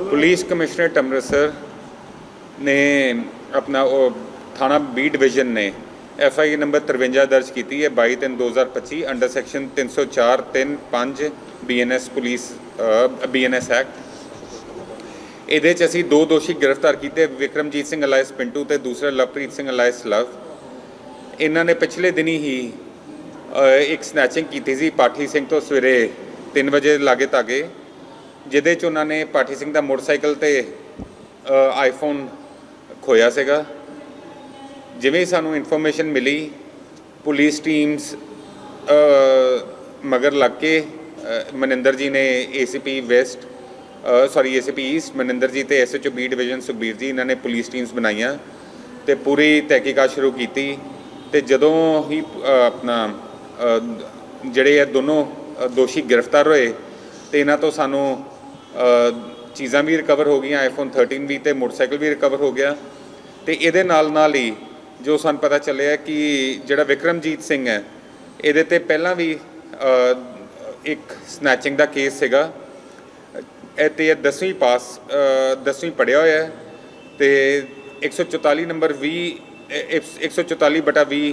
Police commissionerate Amritsar ਨੇ ਆਪਣਾ ਉਹ ਥਾਣਾ ਬੀ ਡਿਵੀਜ਼ਨ ਨੇ ਐਫ ਆਈ ਨੰਬਰ 53 ਦਰਜ ਕੀਤੀ ਹੈ 22 ਤਿੰਨ 2025 under section 304 3 5 BNS police BNS act ਇਹਦੇ ਚ ਅਸੀਂ ਦੋ ਦੋਸ਼ੀ ਗ੍ਰਿਫਤਾਰ ਕੀਤੇ, ਵਿਕਰਮਜੀਤ ਸਿੰਘ ਅਲਾਇਸ ਪਿੰਟੂ ਤੇ ਦੂਸਰਾ ਲਵਪ੍ਰੀਤ ਸਿੰਘ ਅਲਾਇਸ ਲਵ। ਇਹਨਾਂ ਨੇ ਪਿਛਲੇ ਦਿਨੀ ਹੀ ਇੱਕ ਸਨੈਚਿੰਗ ਕੀਤੀ ਸੀ, ਪਾਠੀ ਸਿੰਘ ਤੋਂ ਸਵੇਰੇ 3 ਵਜੇ ਲਾਗੇ ਤਾਗੇ ਜਿਹਦੇ ਚ ਉਹਨਾਂ ਨੇ ਪਾਠੀ ਸਿੰਘ ਦਾ ਮੋਟਰਸਾਈਕਲ ਤੇ ਆਈਫੋਨ ਖੋਇਆ ਸੀਗਾ। ਜਿਵੇਂ ਸਾਨੂੰ ਇਨਫੋਰਮੇਸ਼ਨ ਮਿਲੀ, ਪੁਲਿਸ ਟੀਮਸ ਮਗਰ ਲੱਗ ਕੇ ਮਨਿੰਦਰ ਜੀ ਨੇ ACP west sorry ACP east Maninder ji ਤੇ ਐਸਐਚਓ ਬੀ ਡਿਵੀਜ਼ਨ ਸੁਖਬੀਰ ਜੀ ਇਹਨਾਂ ਨੇ ਪੁਲਿਸ ਟੀਮਸ ਬਣਾਈਆਂ ਤੇ ਪੂਰੀ ਤਹਿਕੀਕਾਤ ਸ਼ੁਰੂ ਕੀਤੀ ਤੇ ਜਦੋਂ ਹੀ ਆਪਣਾ ਜਿਹੜੇ ਇਹ ਦੋਨੋਂ ਦੋਸ਼ੀ ਗ੍ਰਿਫਤਾਰ ਹੋਏ ਤੇ ਇਹਨਾਂ ਤੋਂ ਸਾਨੂੰ ਚੀਜ਼ਾਂ ਵੀ ਰਿਕਵਰ ਹੋ ਗਈਆਂ ਆਈਫੋਨ 13 ਵੀ ਤੇ ਮੋਟਰਸਾਈਕਲ ਵੀ ਰਿਕਵਰ ਹੋ ਗਿਆ। ਤੇ ਇਹਦੇ ਨਾਲ ਨਾਲ ਹੀ ਜੋ ਸਾਨੂੰ ਪਤਾ ਚੱਲਿਆ ਕਿ ਜਿਹੜਾ ਵਿਕਰਮਜੀਤ ਸਿੰਘ ਹੈ ਇਹਦੇ ਤੇ ਪਹਿਲਾਂ ਵੀ ਇੱਕ ਸਨੈਚਿੰਗ ਦਾ ਕੇਸ ਸੀਗਾ। ਇਹ ਤੇ ਇਹ 10ਵੀਂ ਪਾਸ 10ਵੀਂ ਪੜਿਆ ਹੋਇਆ ਹੈ ਤੇ 144 ਨੰਬਰ 20 ਇਹ 144 ਬਟਾ 20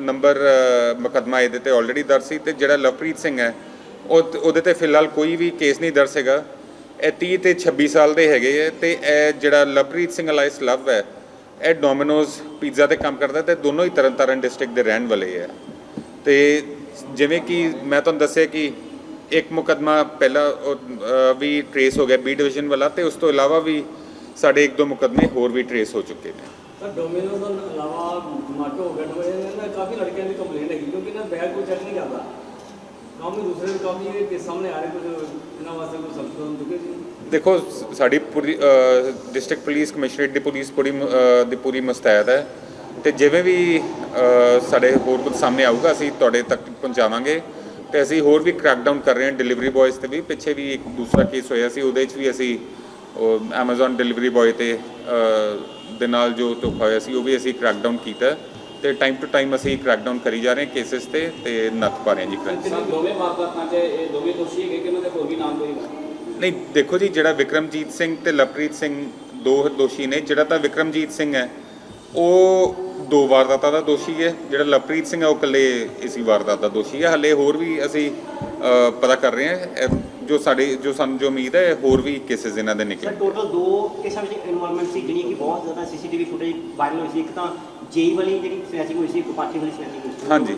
ਨੰਬਰ ਅ, ਮੁਕੱਦਮਾ ਇਹਦੇ ਤੇ ਆਲਰੇਡੀ ਦਰਜ ਸੀ ਤੇ ਜਿਹੜਾ ਲਵਪ੍ਰੀਤ ਸਿੰਘ ਹੈ ਉਹਦੇ ਤੇ ਫਿਲਹਾਲ ਕੋਈ ਵੀ ਕੇਸ ਨਹੀਂ ਦਰਜ ਹੈਗਾ। ਇਹ 30 ਤੇ 26 ਸਾਲ ਦੇ ਹੈਗੇ ਹੈ ਤੇ ਇਹ ਜਿਹੜਾ ਲਵਪ੍ਰੀਤ ਸਿੰਘ ਅਲਾਈਸ ਲਵ ਹੈ, ਇਹ ਡੋਮਿਨੋਜ਼ ਪੀਜ਼ਾ ਤੇ ਕੰਮ ਕਰਦਾ ਤੇ ਦੋਨੋਂ ਹੀ ਤਰਨਤਾਰਨ ਡਿਸਟ੍ਰਿਕਟ ਦੇ ਰਹਿਣ ਵਾਲੇ ਹੈ ਤੇ ਜਿਵੇਂ ਕਿ ਮੈਂ ਤੁਹਾਨੂੰ ਦੱਸਿਆ ਕਿ ਇੱਕ ਮੁਕੱਦਮਾ ਪਹਿਲਾਂ ਵੀ ਟਰੇਸ ਹੋ ਗਿਆ ਬੀ ਡਿਵੀਜ਼ਨ ਵਾਲਾ ਤੇ ਉਸ ਤੋਂ ਇਲਾਵਾ ਵੀ ਸਾਡੇ ਇੱਕ ਦੋ ਮੁਕੱਦਮੇ ਹੋਰ ਵੀ ਟਰੇਸ ਹੋ ਚੁੱਕੇ ਨੇ। ਸਰ ਡੋਮਿਨੋਜ਼ ਤੋਂ ਇਲਾਵਾ ਜਮਾਟੋ ਹੋ ਗਿਆ? ਡੋਮਿਨੋਜ਼ ਨਾਲ ਕਾਫੀ ਲੜਕਿਆਂ ਦੀ ਕੰਪਲੇਂਟ ਹੈਗੀ ਕਿਉਂਕਿ ਇਹਨਾਂ ਬੈਗ ਕੋਈ ਚੈੱਕ ਨਹੀਂ ਕਰਦਾ। ਕਾਫੀ ਦੂਸਰੇ ਵੀ ਇਹ ਕੇਸ ਸਾਹਮਣੇ ਆ ਰਹੇ ਕੁਝ, ਇਹਨਾਂ ਵਾਸਤੇ ਕੋਈ ਸੰਸ਼ੋਧਨ ਚੁੱਕੇ ਦੇਖੋ ਸਾਡੀ ਪੂਰੀ ਡਿਸਟ੍ਰਿਕਟ ਪੁਲਿਸ ਕਮਿਸ਼ਨਰੇਟ ਦੀ ਪੁਲਿਸ ਪੂਰੀ ਦੀ ਪੂਰੀ ਮੁਸਤੈਦ ਹੈ। ਤੇ ਜਿਵੇਂ ਵੀ ਸਾਡੇ ਹੋਰ ਕੁਝ ਸਾਹਮਣੇ ਆਊਗਾ, ਅਸੀਂ ਤੁਹਾਡੇ ਤੱਕ ਪਹੁੰਚਾਵਾਂਗੇ। ਤੇ ਅਸੀਂ ਹੋਰ ਵੀ ਕ੍ਰੈਕਡਾਊਨ ਕਰ ਰਹੇ ਹਾਂ ਡਿਲੀਵਰੀ ਬॉयਜ਼ ਤੇ ਵੀ। ਪਿੱਛੇ ਵੀ ਇੱਕ ਦੂਸਰਾ ਕੇਸ ਹੋਇਆ ਸੀ, ਉਹਦੇ 'ਚ ਵੀ ਅਸੀਂ, ਉਹ Amazon ਡਿਲੀਵਰੀ ਬॉय ਤੇ ਦੇ ਨਾਲ ਜੋ ਧੋਖਾ ਹੋਇਆ ਸੀ, ਉਹ ਵੀ ਅਸੀਂ ਕ੍ਰੈਕਡਾਊਨ ਕੀਤਾ। ਤੇ ਟਾਈਮ ਟੂ ਟਾਈਮ ਅਸੀਂ ਕ੍ਰੈਕ ਡਾਊਨ ਕਰੀ ਜਾ ਰਹੇ ਹਾਂ ਕੇਸਿਸ ਤੇ ਤੇ ਨੱਥ ਪਾ ਰਹੇ ਹਾਂ ਜੀ ਕ੍ਰਾਈਮ ਦੋਵੇਂ ਵਾਰਦਾਤਾਂ 'ਚ ਇਹ ਦੋਵੇਂ ਦੋਸ਼ੀ ਹੈਗੇ ਕਿ ਉਹਨਾਂ ਦੇ ਹੋਰ ਵੀ ਨਾਮ ਕੋਈ ਨਹੀਂ ਦੇਖੋ ਜੀ ਜਿਹੜਾ ਵਿਕਰਮਜੀਤ ਸਿੰਘ ਤੇ ਲਵਪ੍ਰੀਤ ਸਿੰਘ ਦੋ ਦੋਸ਼ੀ ਨੇ ਜਿਹੜਾ ਤਾਂ ਵਿਕਰਮਜੀਤ ਸਿੰਘ ਹੈ ਉਹ ਦੋ ਵਾਰਦਾਤਾਂ ਦਾ ਦੋਸ਼ੀ ਹੈ ਜਿਹੜਾ ਲਵਪ੍ਰੀਤ ਸਿੰਘ ਹੈ ਉਹ ਇਕੱਲੇ ਇਸੀ ਵਾਰਦਾਤ ਦਾ ਦੋਸ਼ੀ ਹੈ। ਹਲੇ ਹੋਰ ਵੀ ਅਸੀਂ ਪਤਾ ਕਰ ਰਹੇ ਹਾਂ ਜੋ ਸਾਡੇ ਜੋ ਸਾਨੂੰ ਜੋ ਉਮੀਦ ਹੈ ਹੋਰ ਵੀ ਕੇਸਿਸ ਇਹਨਾਂ ਦੇ ਸਰ ਨਿਕਲੇ ਟੋਟਲ ਦੋ ਕੇਸਾਂ ਵਿੱਚ ਇਨਵੋਲਵਮੈਂਟ ਸੀ ਜਿਹੜੀ ਕਿ ਬਹੁਤ ਜ਼ਿਆਦਾ ਸੀਸੀਟੀਵੀ ਫੁਟੇਜ ਵਾਇਰਲ ਹੋਈ ਸੀ। ਇੱਕ ਤਾਂ ਜੇਈ ਵਾਲੀ ਜਿਹੜੀ ਸਨੈਚਿੰਗ ਹੋਈ ਸੀ ਇੱਕ ਪਾਠੀ ਵਾਲੀ ਸਨੈਚਿੰਗ ਹੋਈ ਸੀ। ਹਾਂਜੀ।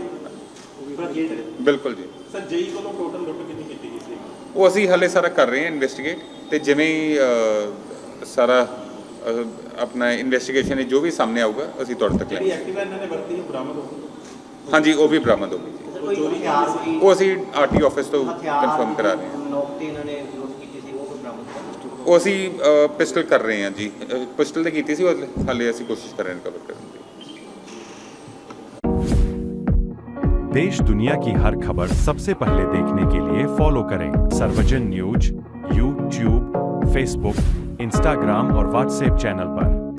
ਬਿਲਕੁਲ ਜੀ। ਸਰ ਜੇਈ ਵੱਲੋਂ ਟੋਟਲ ਲੁੱਟ ਕਿੰਨੀ ਕੀਤੀ ਗਈ ਸੀ? ਉਹ ਅਸੀਂ ਹਲੇ ਸਾਰਾ ਕਰ ਰਹੇ ਹਾਂ ਇਨਵੈਸਟੀਗੇਟ ਤੇ ਜਿਵੇਂ ਸਾਰਾ ਆਪਣਾ ਇਨਵੈਸਟੀਗੇਸ਼ਨ ਜੋ ਵੀ ਸਾਹਮਣੇ ਆਊਗਾ ਅਸੀਂ ਤੁਹਾਡੇ ਤੱਕ ਜਿਹੜੀ ਲੈ ਐਕਟਿਵਾ ਇਹਨਾਂ ਨੇ ਵਰਤੀ ਉਹ ਬਰਾਮਦ ਹੋ ਗਈ? ਹਾਂਜੀ ਉਹ ਵੀ ਬਰਾਮਦ ਹੋ ਗਈ ਜੀ ਸਰ ਕੋਈ ਹਥਿਆਰ ਕੋਈ ਉਹ ਅਸੀਂ ਆਰਟੀ ਆਫਿਸ ਤੋਂ ਹਥਿਆਰ ਕਨਫਰਮ ਕਰਾ ਰਹੇ ਹਾਂ ਨੋਕ ਤੇ ਇਹਨਾਂ ਨੇ ਲੁੱਟ ਕੀਤੀ ਸੀ ਉਹ ਕੋਈ ਬਰਾਮਦ ਕਰ ਉਹ ਅਸੀਂ ਪਿਸਟਲ ਕਰ ਰਹੇ ਹਾਂ ਜੀ ਪਿਸਟਲ ਤੇ ਕੀਤੀ ਸੀ ਉਹ ਹਾਲੇ ਅਸੀਂ ਕੋਸ਼ਿਸ਼ ਕਰ ਰਹੇ ਹਾਂ ਕਵਰ ਕਰਨ ਦੀ देश दुनिया की हर खबर सबसे पहले देखने के लिए फॉलो करें Sarvajan news YouTube Facebook Instagram और व्हाट्सएप चैनल पर